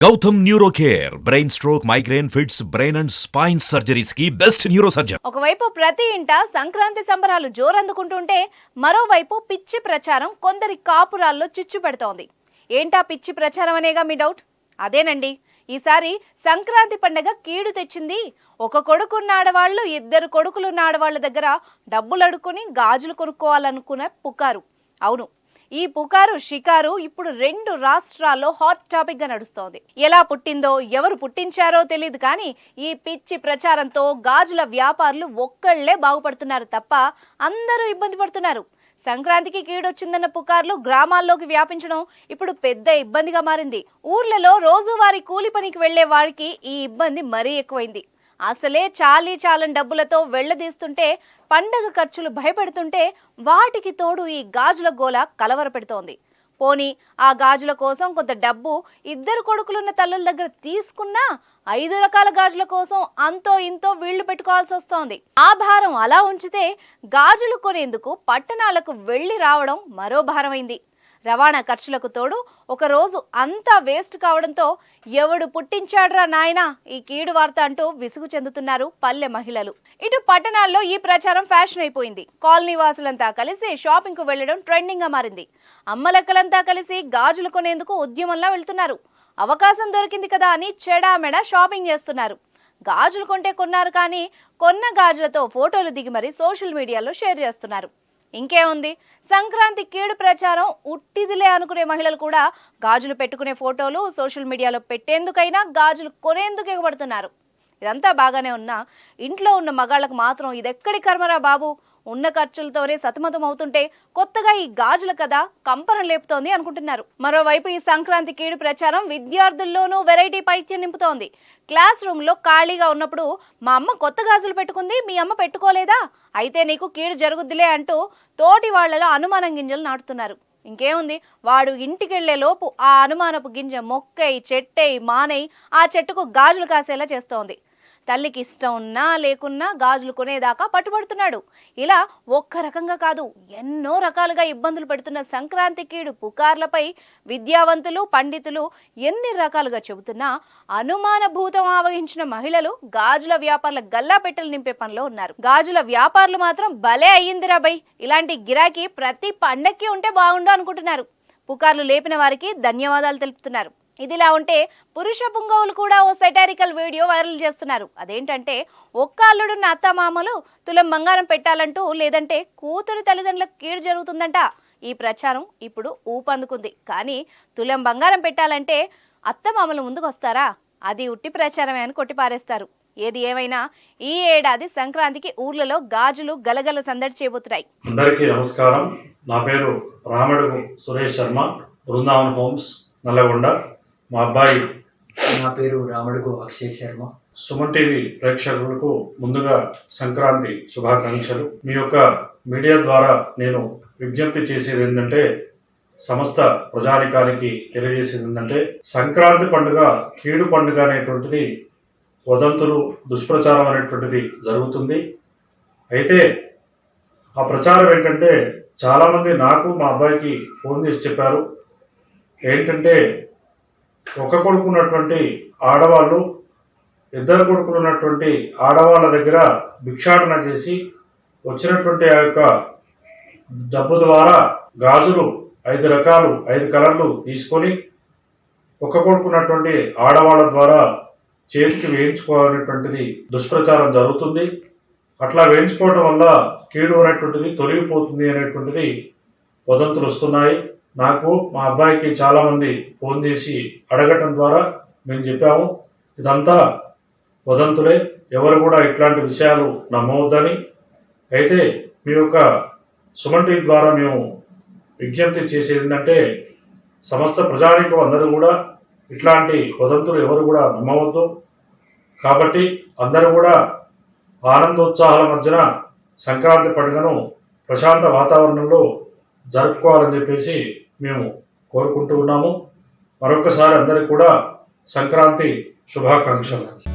Gautam neuro care brain stroke migraine fits brain and spine సర్జరీస్కి best neuro surgeon ఒకవైపు ప్రతి ఇంట సంక్రాంతి సంబరాలు జోరందుకుంటుంటే మరోవైపు పిచ్చి ప్రచారం కొందరి కాపురాల్లో చిచ్చు పెడుతోంది. ఏంటా పిచ్చి ప్రచారం అనేగా మీ డౌట్? అదేనండి. ఈసారి సంక్రాంతి పండగ కీడు తెచ్చింది. ఒక కొడుకున్న ఆడవాళ్ళు ఇద్దరు కొడుకులున్న ఆడవాళ్ళ దగ్గర డబ్బులు అడుక్కుని గాజులు కొనుక్కోవాలనుకున్న పుకారు. అవును ఈ పుకారు షికారు ఇప్పుడు రెండు రాష్ట్రాల్లో హాట్ టాపిక్గా నడుస్తోంది. ఎలా పుట్టిందో ఎవరు పుట్టించారో తెలియదు కానీ ఈ పిచ్చి ప్రచారంతో గాజుల వ్యాపారులు ఒక్కళ్ళే బాగుపడుతున్నారు తప్ప అందరూ ఇబ్బంది పడుతున్నారు. సంక్రాంతికి కీడొచ్చిందన్న పుకార్లు గ్రామాల్లోకి వ్యాపించడం ఇప్పుడు పెద్ద ఇబ్బందిగా మారింది. ఊర్లలో రోజువారీ కూలి పనికి వెళ్ళే వారికి ఈ ఇబ్బంది మరీ ఎక్కువైంది. అసలే చాలీ చాలని డబ్బులతో వెళ్ళదీస్తుంటే పండగ ఖర్చులు భయపెడుతుంటే వాటికి తోడు ఈ గాజుల గోల కలవర పెడుతోంది పోనీ ఆ గాజుల కోసం కొంత డబ్బు ఇద్దరు కొడుకులున్న తల్లుల దగ్గర తీసుకున్నా ఐదు రకాల గాజుల కోసం అంతో ఇంతో వీళ్ళు పెట్టుకోవాల్సి వస్తోంది. ఆ భారం అలా ఉంచితే గాజులు కొనేందుకు పట్టణాలకు వెళ్ళి రావడం మరో భారమైంది. రవాణా ఖర్చులకు తోడు ఒకరోజు అంతా వేస్ట్ కావడంతో ఎవడు పుట్టించాడ్రా నాయనా? ఈ కీడు వార్త అంటూ విసుగు చెందుతున్నారు పల్లె మహిళలు. ఇటు పట్టణాల్లో ఈ ప్రచారం ఫ్యాషన్ అయిపోయింది. కాలనీ వాసులంతా కలిసి షాపింగ్కు వెళ్ళడం ట్రెండింగ్గా మారింది. అమ్మలక్కలంతా కలిసి గాజులు కొనేందుకు ఉద్యమంలా వెళ్తున్నారు. అవకాశం దొరికింది కదా అని చెడామెడ షాపింగ్ చేస్తున్నారు. గాజులు కొంటే కొన్నారు కానీ కొన్న గాజులతో ఫోటోలు దిగి మరీ సోషల్ మీడియాలో షేర్ చేస్తున్నారు. ఇంకేముంది సంక్రాంతి కీడు ప్రచారం ఉట్టిదిలే అనుకునే మహిళలు కూడా గాజులు పెట్టుకునే ఫోటోలు సోషల్ మీడియాలో పెట్టేందుకైనా గాజులు కొనేందుకు ఎగబడుతున్నారు ఇదంతా బాగానే ఉన్నా ఇంట్లో ఉన్న మగాళ్ళకు మాత్రం ఇదెక్కడి కర్మరా బాబు? ఉన్న ఖర్చులతోనే సతమతం అవుతుంటే కొత్తగా ఈ గాజుల కథ కంపనం లేపుతోంది అనుకుంటున్నారు. మరోవైపు ఈ సంక్రాంతి కీడు ప్రచారం విద్యార్థుల్లోనూ వెరైటీ పైత్యం నింపుతోంది. క్లాస్ రూమ్లో ఖాళీగా ఉన్నప్పుడు మా అమ్మ కొత్త గాజులు పెట్టుకుంది మీ అమ్మ పెట్టుకోలేదా? అయితే నీకు కీడు జరుగుద్దిలే అంటూ తోటి వాళ్ళలో అనుమానం గింజలు నాటుతున్నారు. ఇంకేముంది? వాడు ఇంటికెళ్ళే లోపు ఆ అనుమానపు గింజ మొక్కై చెట్టై మానై ఆ చెట్టుకు గాజులు కాసేలా చేస్తోంది. తల్లికి ఇష్టం ఉన్నా లేకున్నా గాజులు కొనేదాకా పట్టుబడుతున్నాడు. ఇలా ఒక్క రకంగా కాదు ఎన్నో రకాలుగా ఇబ్బందులు పెడుతున్న సంక్రాంతి కీడు పుకార్లపై విద్యావంతులు పండితులు ఎన్ని రకాలుగా చెబుతున్నా అనుమానభూతం ఆవహించిన మహిళలు గాజుల వ్యాపారుల గల్లా పెట్టెలు నింపే పనిలో ఉన్నారు. గాజుల వ్యాపారులు మాత్రం భలే అయ్యిందిరా బై. ఇలాంటి గిరాకీ ప్రతి పండక్కి ఉంటే బాగుండు అనుకుంటున్నారు. పుకార్లు లేపిన వారికి ధన్యవాదాలు తెలుపుతున్నారు. ఇదిలా ఉంటే పురుష పుంగవులు కూడా ఓ సెటారికల్ వీడియో వైరల్ చేస్తున్నారు. అదేంటంటే ఒక్క అల్లుడున్న అత్తమామలు తులం బంగారం పెట్టాలంటూ లేదంటే కూతురు తల్లిదండ్రులకు కీడు జరుగుతుందంట. ఈ ప్రచారం ఇప్పుడు ఊపందుకుంది. కానీ తులం బంగారం పెట్టాలంటే అత్తమామలు ముందుకు వస్తారా అది ఉట్టి ప్రచారమే అని కొట్టిపారేస్తారు. ఏది ఏమైనా ఈ ఏడాది సంక్రాంతికి ఊర్లలో గాజులు గలగల సందడి చేయబోతున్నాయి అందరికీ నమస్కారం. నా పేరు రామడుగు సురేష్ శర్మ బృందావన్ హోమ్స్ నల్లగొండ. మా అబ్బాయి నా పేరు రాముడుగు అక్షయ్ శర్మ. సుమన్ టీవీ ప్రేక్షకులకు ముందుగా సంక్రాంతి శుభాకాంక్షలు. మీ యొక్క మీడియా ద్వారా నేను విజ్ఞప్తి చేసేది ఏంటంటే సమస్త ప్రజానికానికి తెలియజేసేది ఏంటంటే సంక్రాంతి పండుగ కీడు పండుగ అనేటువంటిది వదంతులు దుష్ప్రచారం అనేటువంటిది జరుగుతుంది. అయితే ఆ ప్రచారం ఏంటంటే చాలామంది నాకు మా అబ్బాయికి ఫోన్ చేసి చెప్పారు. ఏంటంటే ఒక కొడుకు ఉన్నటువంటి ఆడవాళ్ళు ఇద్దరు కొడుకులు ఉన్నటువంటి ఆడవాళ్ళ దగ్గర భిక్షాటన చేసి వచ్చినటువంటి ఆ యొక్క డబ్బు ద్వారా గాజులు ఐదు రకాలు ఐదు కలర్లు తీసుకొని ఒక కొడుకున్నటువంటి ఆడవాళ్ళ ద్వారా చేతికి వేయించుకోవాలనేటువంటిది దుష్ప్రచారం జరుగుతుంది. అట్లా వేయించుకోవడం వల్ల కీడు అనేటువంటిది తొలగిపోతుంది అనేటువంటిది వదంతులు వస్తున్నాయి. నాకు మా అబ్బాయికి చాలామంది ఫోన్ చేసి అడగటం ద్వారా మేము చెప్పాము ఇదంతా వదంతులే ఎవరు కూడా ఇట్లాంటి విషయాలు నమ్మవద్దని. అయితే మీ యొక్క సుమన్ టీవీ ద్వారా మేము విజ్ఞప్తి చేసేది ఏంటంటే సమస్త ప్రజానికం అందరూ కూడా ఇట్లాంటి వదంతులు ఎవరు కూడా నమ్మవద్దు. కాబట్టి అందరూ కూడా ఆనందోత్సాహాల మధ్యన సంక్రాంతి పండుగను ప్రశాంత వాతావరణంలో జరుపుకోవాలని చెప్పేసి మేము కోరుకుంటూ ఉన్నాము. మరొకసారి అందరికీ కూడా సంక్రాంతి శుభాకాంక్షలు.